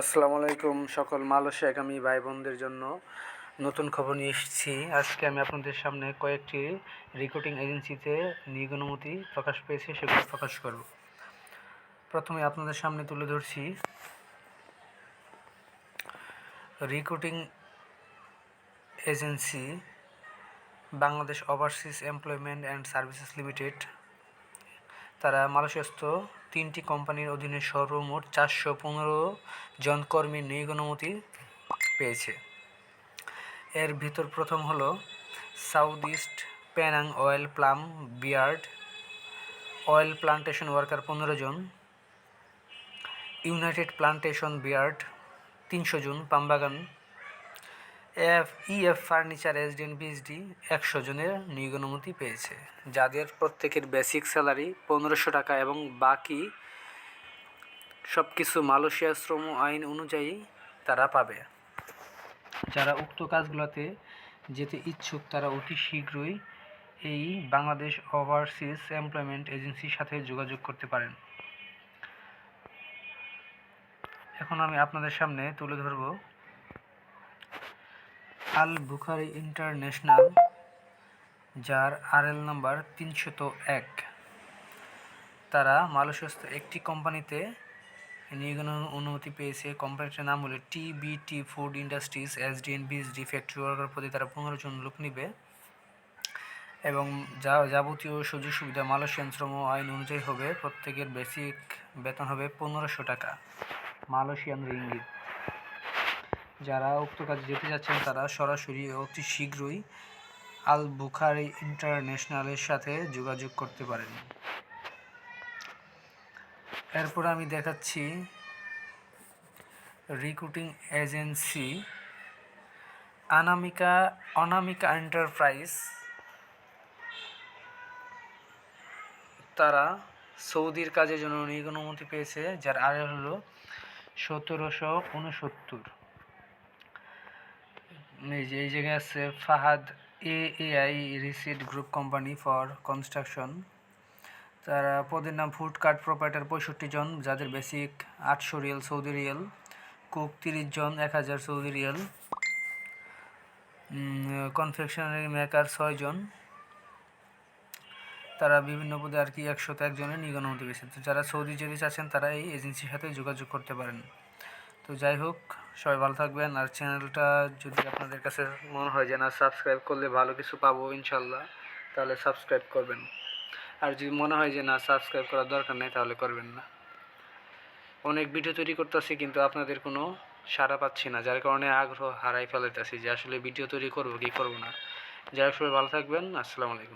আসসালামু আলাইকুম সকল মালয়েশিয়াগামী ভাই বোনদের জন্য নতুন খবর নিয়ে এসেছি। আজকে আমি আপনাদের সামনে কয়েকটি রিক্রুটিং এজেন্সিতে নিয়োগ অনুমতি প্রকাশ পেয়েছে, সেগুলো প্রকাশ করব। প্রথমে আপনাদের সামনে তুলে ধরছি। Recruiting agency Bangladesh overseas employment and services limited তারা মালয়েশিয়াস্থ তিনটি কোম্পানির অধীনে সর্বমোট চারশো পনেরো জন কর্মীর নিয়োগ অনুমতি পেয়েছে। এর ভিতর প্রথম হলো south east Penang oil palm Berhad. Oil plantation worker পনেরো জন। ইউনাইটেড প্লান্টেশন বিয়ার্ড তিনশো জন। পামবাগান F E F furniture SDN BSD একশো জনের নিয়োগ অনুমতি পেয়েছে, যাদের প্রত্যেকের বেসিক স্যালারি পনেরোশো টাকা এবং বাকি সব কিছু মালয়েশিয়া শ্রম আইন অনুযায়ী তারা পাবে। যারা উক্ত কাজগুলোতে যেতে ইচ্ছুক, তারা অতি শীঘ্রই এই বাংলাদেশ ওভারসিজ এমপ্লয়মেন্ট এজেন্সির সাথে যোগাযোগ করতে পারেন। এখন আমি আপনাদের সামনে তুলে ধরবো আল বুখারি ইন্টারন্যাশনাল, যার আরএল নাম্বার তিনশত এক। তারা মালয়েশিয়াস্থ একটি কোম্পানিতে নিয়োগ অনুমতি পেয়েছে। কোম্পানিটার নাম হলো TBT food industries SDN BSD factory worker প্রতি তারা পনেরো জন লোক নিবে। এবং যা যাবতীয় সুযোগ সুবিধা মালয়েশিয়ান শ্রম আইন অনুযায়ী হবে, প্রত্যেকের বেসিক বেতন হবে পনেরোশো টাকা। মালয়েশিয়ান রিঙ্গিত যারা উক্ত কাজে যেতে যাচ্ছেন, তারা সরাসরি অতি শীঘ্রই আল বুখারি ইন্টারন্যাশনালের সাথে যোগাযোগ করতে পারেন। এরপর আমি দেখাচ্ছি recruiting agency Anamika, Anamika enterprise. তারা সৌদির কাজের জন্য নিয়োগ অনুমতি পেয়েছে, যার আয় হলো সতেরোশো উনসত্তর। এই যে, এই জায়গায় আছে ফাহাদ এ এআই রিসিট গ্রুপ কোম্পানি ফর কনস্ট্রাকশন। তারা পদের নাম ফুড কার্ট প্রোপাইটার পঁয়ষট্টি জন, যাদের বেসিক আটশো রিয়েল সৌদি রিয়েল, কুক তিরিশ জন, এক হাজার সৌদি রিয়েল। কনফেকশনারি মেকার ছয় জন। তারা বিভিন্ন পদে আর কি একশত একজনের নিয়োগ অনুমতি পেয়েছে। তো যারা সৌদি যেতে চাচ্ছেন, তারা এই এজেন্সির সাথে যোগাযোগ করতে পারেন। তো যাই হোক সবাই ভালো থাকবেন। আর চ্যানেলটা যদি আপনাদের কাছে মনে হয় যে না সাবস্ক্রাইব করলে ভালো কিছু পাবো ইনশাল্লাহ, তাহলে সাবস্ক্রাইব করবেন। আর যদি মনে হয় যে না সাবস্ক্রাইব করার দরকার নেই, তাহলে করবেন না। অনেক ভিডিও তৈরি করতেছি, কিন্তু আপনাদের কোনো সাড়া পাচ্ছি না, যার কারণে আগ্রহ হারাই ফেলাইতেছি যে আসলে ভিডিও তৈরি করব কি করব না। যাই সবাই ভালো থাকবেন। আসসালামু আলাইকুম।